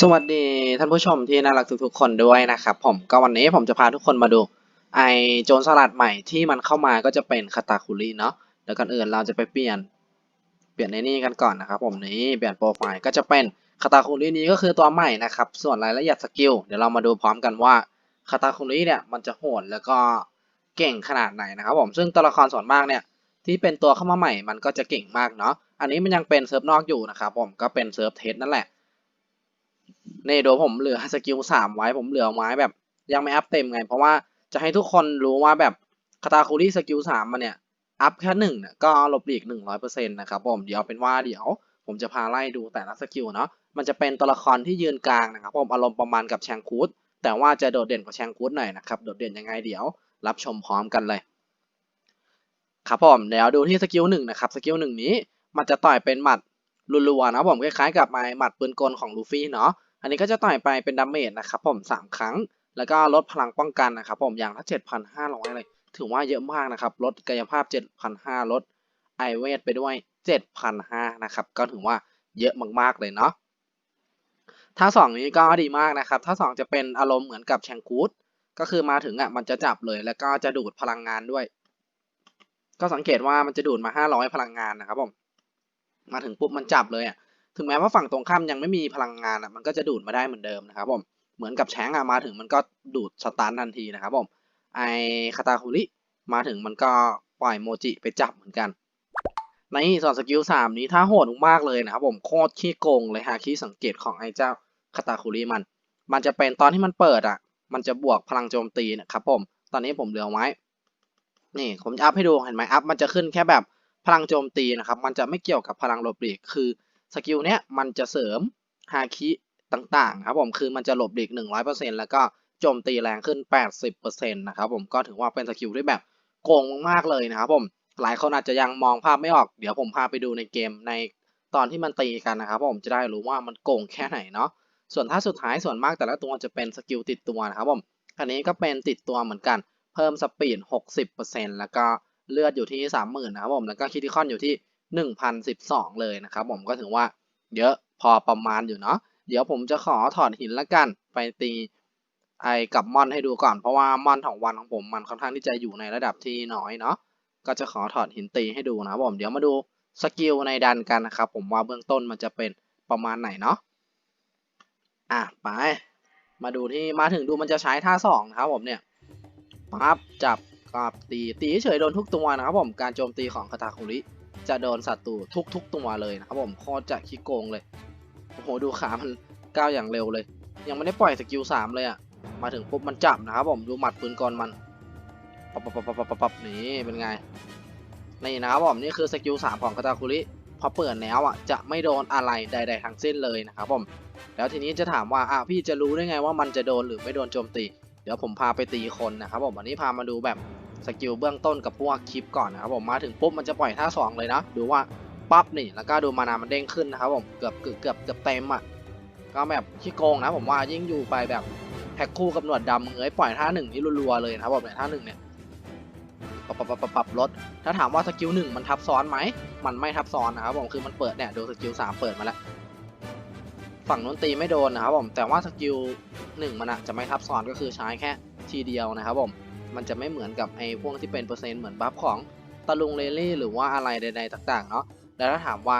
สวัสดีท่านผู้ชมที่น่ารักทุกๆคนด้วยนะครับผมก็วันนี้ผมจะพาทุกคนมาดูไอโจรสลัดใหม่ที่มันเข้ามาก็จะเป็นคาตาคุริเนาะเดี๋ยวก่อนอื่นเราจะไปเปลี่ยนเปลี่ยนในนี่กันก่อนนะครับผมนี้เปลี่ยนโปรไฟล์ก็จะเป็นคาตาคุรินี้ก็คือตัวใหม่นะครับส่วนรายละเอียดสกิลเดี๋ยวเรามาดูพร้อมกันว่าคาตาคุริเนี่ยมันจะโหดแล้วก็เก่งขนาดไหนนะครับผมซึ่งตัวละครส่วนมากเนี่ยที่เป็นตัวเข้ามาใหม่มันก็จะเก่งมากเนาะอันนี้มันยังเป็นเซิร์ฟนอกอยู่นะครับผมก็เป็นเซิร์ฟเทสนั่นแหละ นี่ดูผมเหลือสกิลสามไว้ผมเหลือไว้แบบ ยังไม่อัพเต็มไง เพราะว่าจะให้ทุกคนรู้ว่าแบบคาตาคูรี่สกิลสามมันเนี่ยอัพแค่หนึ่งเนี่ยก็หลบหลีกหนึ่งร้อยเปอร์เซ็นต์นะครับผมเดี๋ยวเป็นว่าเดี๋ยว ผมจะพาไล่ดูแต่ละสกิลเนาะมันจะเป็นตัวละครที่ยืนกลางนะครับผมอารมณ์ประมาณกับแชงคูดแต่ว่าจะโดดเด่นกว่าแชงคูดหน่อยนะครับโดดเด่นยังไงเดี๋ยว รับชมพร้อมกันเลยครับผมเดี๋ยวดูที่สกิลหนึ่งนะครับสกิลหนึ่งนี้มันจะต่อยเป็นหมัด รัวๆนะผมคล้ายๆกับไม้หมัดปืนกลของลูฟี่เนาะอันนี้ก็จะต่อยไปเป็นดาเมจนะครับผมสามครั้ง แล้วก็ลดพลังป้องกันนะครับผมอย่างละเจ็ดพันห้าร้อยเลย ถือว่าเยอะมากนะครับ ลดกายภาพเจ็ดพันห้าลดไอเวทไปด้วยเจ็ดพันห้านะครับ ก็ถือว่าเยอะมากๆเลยเนาะท่าสองนี้ก็ดีมากนะครับท่าสองจะเป็นอารมณ์เหมือนกับแชงคูดก็คือมาถึงอะมันจะจับเลยแล้วก็จะดูดพลังงานด้วย ก็สังเกตว่ามันจะดูดมา 500 พลังงานนะครับผม มาถึงปุ๊บมันจับเลยอะถึงแม้ว่าฝั่งตรงข้ามยังไม่มีพลังงานอะมันก็จะดูดมาได้เหมือนเดิมนะครับผมเหมือนกับแชงอะมาถึงมันก็ดูดสตาร์ททันทีนะครับผมไอคาตาคุริมาถึงมันก็ปล่อยโมจิไปจับเหมือนกันในส่วนสกิลสามนี้ถ้าโหดมากเลยนะครับผมโคตรขี้โกงเลยฮะขี้สังเกตของไอเจ้าคาตาคุริมัน มันจะเป็นตอนที่มันเปิดอะ มันจะบวกพลังโจมตีนะครับผม ตอนนี้ผมเหลือไว้ นี่ผมจะอัพให้ดูเห็นไหมอัพมันจะขึ้นแค่แบบ พลังโจมตีนะครับมันจะไม่เกี่ยวกับพลังหลบหลีกคือสกิลเนี้ยมันจะเสริมฮาคิต่างๆครับผมคือมันจะหลบหลีก 100%แล้วก็โจมตีแรงขึ้น 80%นะครับผมก็ถือว่าเป็นสกิลที่แบบโกงมากเลยนะครับผมหลายคนอาจจะยังมองภาพไม่ออกเดี๋ยวผมพาไปดูในเกมในตอนที่มันตีกันนะครับผมจะได้รู้ว่ามันโกงแค่ไหนเนาะส่วนถ้าสุดท้ายส่วนมากแต่ละตัวจะเป็นสกิลติดตัวนะครับผมอันนี้ก็เป็นติดตัวเหมือนกัน เพิ่มสปีด 60%แล้วก็ เลือดอยู่ที่30,000นะครับผมแล้วก็คิติคอนอยู่ที่1,012เลยนะครับผมก็ถือว่าเยอะพอประมาณอยู่เนาะเดี๋ยวผมจะขอถอดหินละกันไปตีไอกับมอนให้ดูก่อนเพราะว่ามอนของวันของผมมันค่อนข้างที่จะอยู่ในระดับที่น้อยเนาะก็จะขอถอดหินตีให้ดูนะครับผมเดี๋ยวมาดูสกิลในดันกันนะครับผมว่าเบื้องต้นมันจะเป็นประมาณไหนเนาะอะไป มาดูที่มาถึงดูมันจะใช้ท่าสองนะครับผมเนี่ยปั๊บจับ กับตีตีเฉยโดนทุกตัวนะครับผมการโจมตีของคาตาคุริจะโดนศัตรูทุกทุกตัวเลยนะครับผมโคตรจะขี้โกงเลยโอ้โหดูขามันก้าวอย่างเร็วเลย ยังไม่ได้ปล่อยสกิลสามเลยอะมาถึงปุ๊บมันจับนะครับผมดูหมัดปืนกลมันปับปับปับปับปับนี่เป็นไงนี่นะครับผมนี่คือสกิลสามของคาตาคุริพอเปิดแล้วอะจะไม่โดนอะไรใด ๆทั้งสิ้นเลยนะครับผมแล้วทีนี้จะถามว่าอ้าวพี่จะรู้ได้ไงว่ามันจะโดนหรือไม่โดนโจมตี เดี๋ยวผมพาไปตีคนนะครับผมวันนี้พามาดูแบบสกิลเบื้องต้นกับพวกคลิปก่อนนะครับผมมาถึงปุ๊บมันจะปล่อยท่าสองเลยนะดูว่าปั๊บนี่แล้วก็ดูมานามันเด้งขึ้นนะครับผมเกือบเกือบเกือบเกือบเต็มอะก็แบบขี้โกงนะผมว่ายิ่งอยู่ไปแบบแพ็คคู่กับหนวดดำเงยปล่อยท่าหนึ่งนี่รัวๆเลยนะครับผมเนี่ยท่าหนึ่งเนี่ยปรับปรับปรับปรับลดถ้าถามว่าสกิลหนึ่งมันทับซ้อนไหมมันไม่ทับซ้อนนะครับผมคือมันเปิดเนี่ยดูสกิลสามเปิดมาแล้วฝั่งนู้นตีไม่โดนนะครับผมแต่ว่าสกิล หนึ่งมันอะจะไม่ทับซ้อนก็คือใช้แค่ทีเดียวนะครับผมมันจะไม่เหมือนกับไอ้พวกที่เป็นเปอร์เซ็นต์เหมือนบัฟของตะลุงเลลี่หรือว่าอะไรใดๆต่างๆเนาะแล้วถ้าถามว่า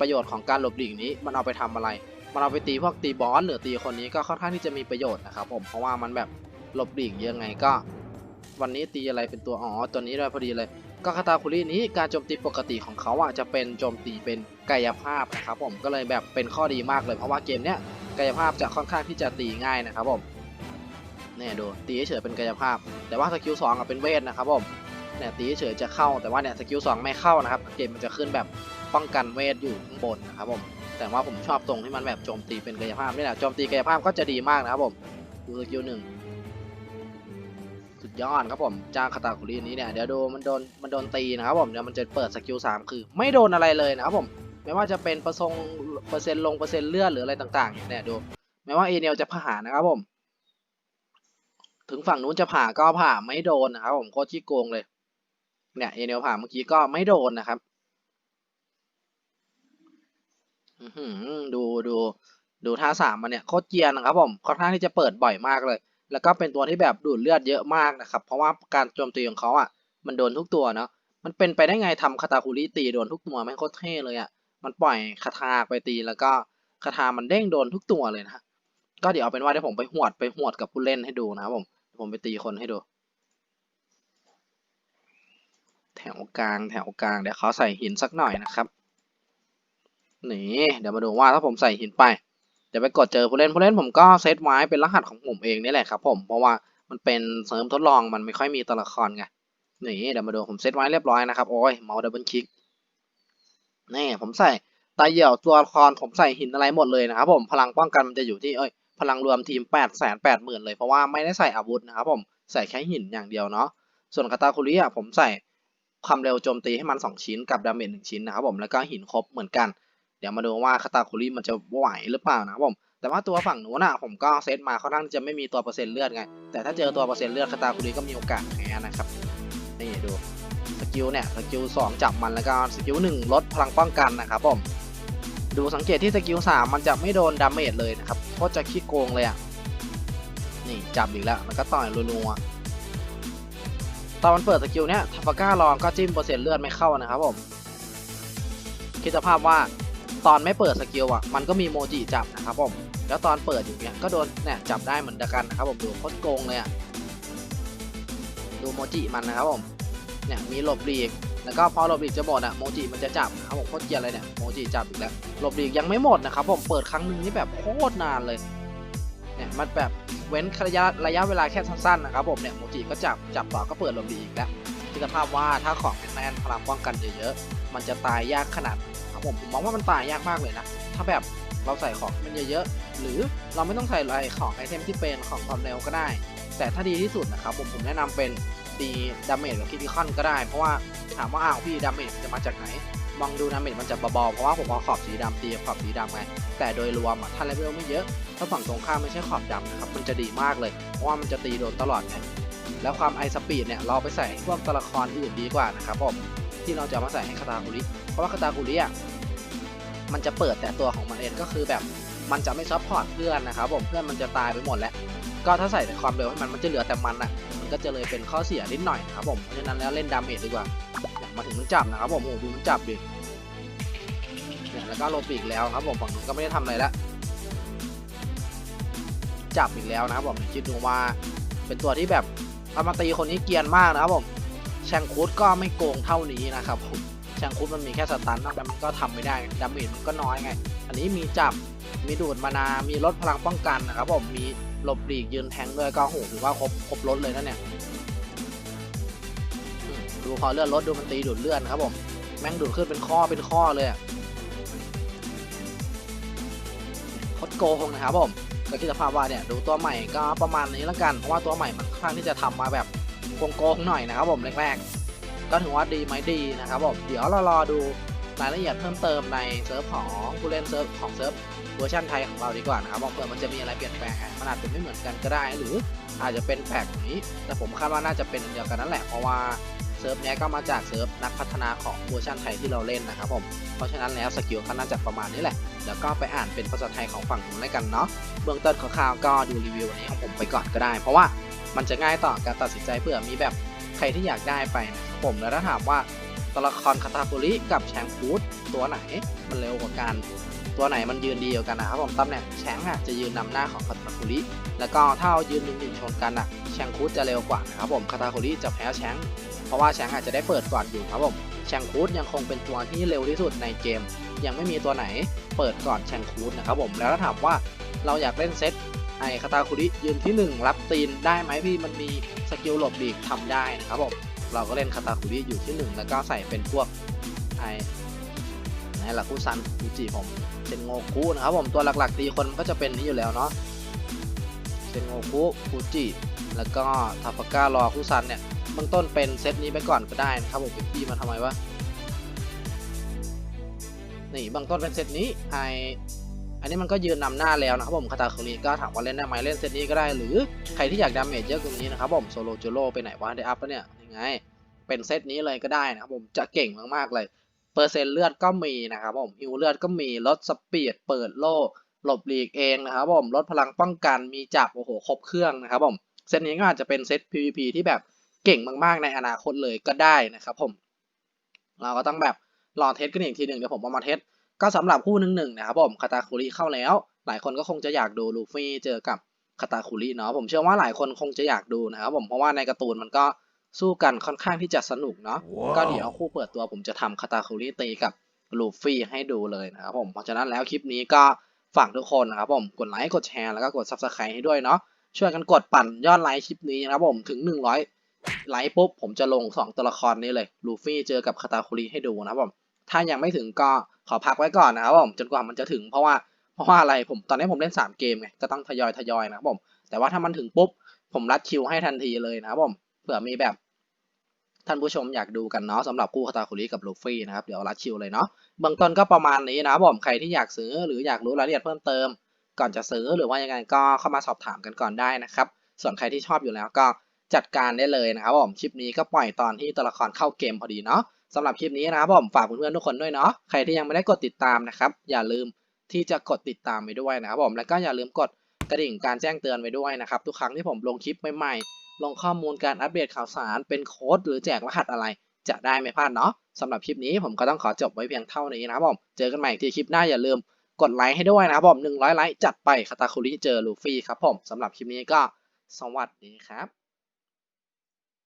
ประโยชน์ของการหลบหลีกนี้มันเอาไปทำอะไร มันเอาไปตีพวกตีบอสหรือตีคนนี้ก็ค่อนข้างที่จะมีประโยชน์นะครับผมเพราะว่ามันแบบหลบหลีกยังไงก็ วันนี้ตีอะไรเป็นตัวอ๋อตัวนี้ด้วยพอดีเลยก็คาตาคุรินี้การโจมตีปกติของเขาอะจะเป็นโจมตีเป็นกายภาพนะครับผมก็เลยแบบเป็นข้อดีมากเลยเพราะว่าเกมเนี้ย กายภาพจะค่อนข้างที่จะตีง่ายนะครับผมเนี่ยดูตีเฉยเป็นกายภาพ แต่ว่าสกิลสองเป็นเวทนะครับผมเนี่ยตีเฉยจะเข้าแต่ว่าเนี่ยสกิลสองไม่เข้านะครับเกมมันจะขึ้นแบบป้องกันเวทอยู่ข้างบนนะครับผมแต่ว่าผมชอบตรงที่มันแบบโจมตีเป็นกายภาพนี่แหละโจมตีกายภาพก็จะดีมากนะครับผมดูสกิลหนึ่งสุดยอดครับผมจ้างคาตาคุรีนี้เนี่ยเดี๋ยวดูมันโดนมันโดนตีนะครับผมเดี๋ยวมันจะเปิดสกิลสามคือ ไม่โดนอะไรเลยนะครับผม ไม่ว่าจะเป็นปร์เซ็นต์เปอร์เซ็นต์ลงเปอร์เซ็นต์เลือดหรืออะไรต่างๆเนี่ยดูไม่ว่าเอเนลจะผ่านะครับผม ถึงฝั่งนู้นจะผ่าก็ผ่าไม่โดนนะครับผมโคตรขี้โกงเลย เนี่ยเอเนลผ่าเมื่อกี้ก็ไม่โดนนะครับดูดูดูท่าสามมันเนี่ยโคตรเกียนนะครับผมค่อนข้างที่จะเปิดบ่อยมากเลย แล้วก็เป็นตัวที่แบบดูดเลือดเยอะมากนะครับ เพราะว่าการโจมตีของเขาอะ มันโดนทุกตัวเนาะมันเป็นไปได้ไงทำคาตาคุริตีโดนทุกตัวไม่งโคตรเท่เลยอะ มันปล่อยคาถาไปตีแล้วก็คาถามันเด้งโดนทุกตัวเลยนะก็เดี๋ยวเอาเป็นว่าเดี๋ยวผมไปหวดไปหวดกับผู้เล่นให้ดูนะครับผมผมไปตีคนให้ดู แถวกลางแถวกลางเดี๋ยวเขาใส่หินสักหน่อยนะครับนี่เดี๋ยวมาดูว่าถ้าผมใส่หินไปเดี๋ยวไปกดเจอผู้เล่นผู้เล่นผมก็เซตไว้เป็นรหัสของผมเองนี่แหละครับ ผมเพราะว่ามันเป็นเสริมทดลองมันไม่ค่อยมีตัวละครไงนี่เดี๋ยวมาดูผมเซตไว้เรียบร้อยนะครับโอ้ยเมาส์ดับเบิลคลิก นี่ผมใส่ตาเหี่ยวตัวละครผมใส่หินอะไรหมดเลยนะครับผมพลังป้องกันมันจะอยู่ที่เอ้ยพลังรวมทีม8ปดแสนแปดหมื่นเลยเพราะว่าไม่ได้ใส่อาวุธนะครับผมใส่แค่หินอย่างเดียวเนาะส่วนคาตาคุริอะผมใส่ความเร็วโจมตีให้มัน 2 ชิ้นกับดาเมจหนึ่งชิ้นนะครับผมแล้วก็หินครบเหมือนกัน เดี๋ยวมาดูว่าคาตาคุริมันจะไหวหรือเปล่านะครับผมแต่ว่าตัวฝั่งหนูน่ะผมก็เซตมาค่อนข้างจะไม่มีตัวเปอร์เซ็นต์เลือดไงแต่ถ้าเจอตัวเปอร์เซ็นต์เลือดคาตาคุริก็มีโอกาสแพ้นะครับนี่ดู กิลเนี่ยสกิลสองจับมันแล้วก็สกิลหนึ่งลดพลังป้องกันนะครับผมดูสังเกตที่สกิลสามมันจะไม่โดนดาเมจเลยนะครับโคตรจะขี้โกงเลยอะนี่จับอีกแล้วมันก็ต่อยรัวๆตอนมันเปิดสกิลเนี้ยทัฟก้าลองก็จิ้มเปอร์เซ็นต์เลือดไม่เข้านะครับผมคิดสภาพว่าตอนไม่เปิดสกิลอะมันก็มีโมจิจับนะครับผมแล้วตอนเปิดอยู่เนี่ยก็โดนเนี่ยจับได้เหมือนกันนะครับผมดูโคตรโกงเลยอะดูโมจิมันนะครับผม เนี่ยมีหลบหลีกแล้วก็พอหลบหลีกจะหมดอะโมจิมันจะจับนะครับผมโคตรเกลียดเลยเนี่ยโมจิจับอีกแล้วหลบหลีกยังไม่หมดนะครับผมเปิดครั้งหนึ่งนี่แบบโคตรนานเลยเนี่ยมันแบบเว้นระยะระยะเวลาแค่สั้นๆนะครับผมเนี่ยโมจิก็จับจับต่อก็เปิดหลบหลีกอีกแล้วคิดภาพว่าถ้าของแน่นพลังป้องกันเยอะๆมันจะตายยากขนาดครับผมผมมองว่ามันตายยากมากเลยนะถ้าแบบเราใส่ของมันเยอะๆหรือเราไม่ต้องใส่อะไรของไอเทมที่เป็นของความเร็วก็ได้ แต่ถ้าดีที่สุดนะครับผมผมแนะนำเป็น ตีดาเมจกับคิติคอนก็ได้ เพราะว่าถามว่าอ้าวพี่ดาเมจมันจะมาจากไหน มองดูดาเมจมันจะเบาๆเพราะว่าผมเอาขอบสีดำตีขอบสีดำไง แต่โดยรวมอะถ้าเลเวลไม่เยอะ ถ้าฝั่งตรงข้ามไม่ใช่ขอบดำนะครับมันจะดีมากเลย เพราะว่ามันจะตีโดนตลอดไงแล้วความไอสปีดเนี่ยเราไปใส่พวกตัวละครอื่นดีกว่านะครับผมที่เราจะมาใส่ให้คาตาคุริเพราะว่าคาตาคุริอะมันจะเปิดแต่ตัวของมันเองก็คือแบบมันจะไม่ซัพพอร์ตเพื่อนนะครับผมเพื่อนมันจะตายไปหมดแล้ว ก็ถ้าใส่แต่ความเร็วให้มันมันจะเหลือแต่มันอะ ก็จะเลยเป็นข้อเสียนิดหน่อยนะครับผมเพราะฉะนั้นแล้วเล่นดาเมจดีกว่าเนี่ยมาถึงมันจับนะครับผมโอ้โหดูมันจับดิเนี่ยแล้วก็โลปีกแล้วครับผมฝั่งนู้นก็ไม่ได้ทำอะไรแล้วจับอีกแล้วนะครับผมคิดดูว่าเป็นตัวที่แบบเอามาตีคนนี้เกียนมากนะครับผมแชงคูดก็ไม่โกงเท่านี้นะครับผมแชงคุดมันมีแค่สตันนอกนั้นมันก็ทำไม่ได้ดาเมจมันก็น้อยไง อันนี้มีจับมีดูดมานา มีลดพลังป้องกันนะครับผมมี หลบหลีกยืนแทงด้วยก็โหถือว่าครบครบลดเลยนะเนี่ยดูพอเลื่อดลดดูมันตีดูดเลื่อนครับผม แม่งดูดขึ้นเป็นข้อเป็นข้อเลยโคตรโกงนะครับผมก็คิดสภาพว่าเนี่ยดูตัวใหม่ก็ประมาณนี้แล้วกัน เพราะว่าตัวใหม่มันค่อนข้างที่จะทำมาแบบโกงๆหน่อยนะครับผมแรกๆ ก็ถือว่าดีไหมดีนะครับผม เดี๋ยวเรารอดู รายละเอียดเพิ่มเติมในเซิร์ฟของผู้เล่นเซิร์ฟของเซิร์ฟเวอร์ชันไทยของเราดีกว่านะครับว่าเผื่อมันจะมีอะไรเปลี่ยนแปลงมันอาจจะไม่เหมือนกันก็ได้ หรืออาจจะเป็นแปลกนี้ แต่ผมคาดว่าน่าจะเป็นเดียวกันนั่นแหละเพราะว่าเซิร์ฟนี้ก็มาจากเซิร์ฟนักพัฒนาของเวอร์ชันไทยที่เราเล่นนะครับผมเพราะฉะนั้นแล้วสกิลเขาน่าจะประมาณนี้แหละ แล้วก็ไปอ่านเป็นภาษาไทยของฝั่งนู้นแล้วกันเนาะเบื้องต้นคร่าวๆก็ดูรีวิวนี้ของผมไปก่อนก็ได้ เพราะว่ามันจะง่ายต่อการตัดสินใจเผื่อมีแบบใครที่อยากได้ไปนะครับผมแล้วถ้าถามว่า ตัวละครคาตาคุริกับแชงฟูดตัวไหนมันเร็วกว่ากัน ตัวไหนมันยืนดีกว่ากันนะครับผมตำแหน่งแชงอะจะยืนนำหน้าของคาตาคุริแล้วก็ถ้าเอายืนหนึ่งหนึ่งชนกันอะแชงคูดจะเร็วกว่านะครับผมคาตาคุริจะแพ้แชงเพราะว่าแชงอาจจะได้เปิดก่อนอยู่ครับผมแชงคูดยังคงเป็นตัวที่เร็วที่สุดในเกม ยังไม่มีตัวไหนเปิดก่อนแชงคูดนะครับผมแล้วถ้าถามว่าเราอยากเล่นเซตไอคาตาคุริยืนที่ 1 รับตีนได้ไหมพี่มันมีสกิลหลบหลีกทำได้นะครับผม เราก็เล่นคาตาคุริอยู่ที่ 1 แล้วก็ใส่เป็นพวกไอไหล่ะคุซันฟูจิผมเซนโงคุนะครับผมตัวหลักๆตีคนก็จะเป็นนี้อยู่แล้วเนาะเซนโงคุฟูจิแล้วก็ทาฟาก้ารอคุซันเนี่ยเบื้องต้นเป็นเซตนี้ไปก่อนก็ได้นะครับผมพี่มาทำไมวะนี่เบื้องต้นเป็นเซตนี้ไออันนี้มันก็ยืนนำหน้าแล้วนะครับผมคาตาคุริก็ถามว่าเล่นได้ไหมเล่นเซตนี้ก็ได้หรือใครที่อยากดาเมจเยอะกว่านี้นะครับผมโซโลจูโร่ไปไหนวะได้อัพปะเนี่ย ไง เป็นเซตนี้เลยก็ได้นะครับผมจะเก่งมากๆเลย เปอร์เซ็นต์เลือดก็มีนะครับผมฮิวเลือดก็มีลดสปีดเปิดโล่หลบหลีกเองนะครับผมลดพลังป้องกันมีจับโอ้โหครบเครื่องนะครับผมเซตนี้ก็อาจจะเป็นเซต PVP ที่แบบเก่งมากๆในอนาคตเลยก็ได้นะครับผม เราก็ต้องแบบรอเทสกันอีกทีหนึ่งเดี๋ยวผมเอามาเทสก็สำหรับคู่หนึ่งหนึ่งนะครับผมคาตาคุริเข้าแล้ว หลายคนก็คงจะอยากดูลูฟี่เจอกับคาตาคุริเนาะผมเชื่อว่าหลายคนคงจะอยากดูนะครับผมเพราะว่าในการ์ตูนมันก็ สู้กันค่อนข้างที่จะสนุกเนาะว้าวก็เดี๋ยวคู่เปิดตัวผมจะทำคาตาคุริตีกับลูฟี่ให้ดูเลยนะครับผม เพราะฉะนั้นแล้วคลิปนี้ก็ฝากทุกคนนะครับผมกดไลค์กดแชร์แล้วก็กด subscribe ให้ด้วยเนาะช่วยกันกดปั่นยอดไลค์คลิปนี้นะครับผมถึง 100 ไลค์ปุ๊บผมจะลง 2 ตัวละครนี้เลยลูฟี่เจอกับคาตาคุริให้ดูนะครับผมถ้ายังไม่ถึงก็ขอพักไว้ก่อนนะครับผมจนกว่ามันจะถึงเพราะว่าเพราะว่าอะไรผมตอนนี้ผมเล่น 3 เกมไงก็ต้องทยอยทยอยนะครับผมแต่ว่าถ้ามันถึงปุ๊บผมรัดคิวให้ทันทีเลยนะครับผมเผื่อมีแบบท่านผู้ชมอยากดูกันเนาะสำหรับคู่คาตาคุริกับลูฟี่นะครับเดี๋ยวรัดคิวเลยเนาะเบื้องต้นก็ประมาณนี้นะผมใครที่อยากซื้อหรืออยากรู้รายละเอียดเพิ่มเติม ก่อนจะซื้อหรือว่ายังไงก็เข้ามาสอบถามกันก่อนได้นะครับ ส่วนใครที่ชอบอยู่แล้วก็จัดการได้เลยนะครับผมคลิปนี้ก็ปล่อยตอนที่ตัวละครเข้าเกมพอดีเนาะสำหรับคลิปนี้นะครับผมฝากเพื่อนๆทุกคนด้วยเนาะใครที่ยังไม่ได้กดติดตามนะครับอย่าลืมที่จะกดติดตามไปด้วยนะครับผมแล้วก็อย่าลืมกดกระดิ่งการแจ้งเตือนไว้ด้วยนะครับทุกครั้งที่ผมลงคลิปใหม่ๆ ลงข้อมูลการอัปเดตข่าวสารเป็นโค้ดหรือแจกรหัสอะไร จะได้ไม่พลาดเนาะสำหรับคลิปนี้ผมก็ต้องขอจบไว้เพียงเท่านี้นะครับผม เจอกันใหม่ที่คลิปหน้าอย่าลืมกดไลค์ให้ด้วยนะครับผม100ไลค์จัดไปคาตาคุริเจอลูฟี่ครับผมสำหรับคลิปนี้ก็สวัสดีครับ